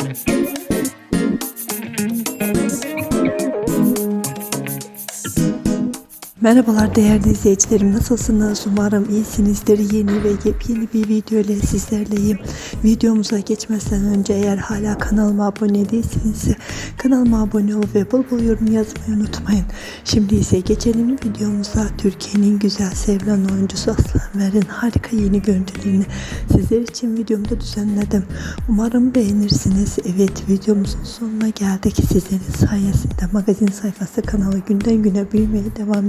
Thank you. Merhabalar değerli izleyicilerim. Nasılsınız? Umarım iyisinizdir. Yeni ve yepyeni bir video ile sizlerleyim. Videomuza geçmeden önce eğer hala kanalıma abone değilseniz kanalıma abone ol ve bol bol yorum yazmayı unutmayın. Şimdi ise geçelim videomuza. Türkiye'nin güzel sevilen oyuncusu Aslı Enver'in harika yeni görüntülerini sizler için videomda düzenledim. Umarım beğenirsiniz. Evet videomuzun sonuna geldik. Sizlerin sayesinde magazin sayfası kanalı günden güne büyümeye devam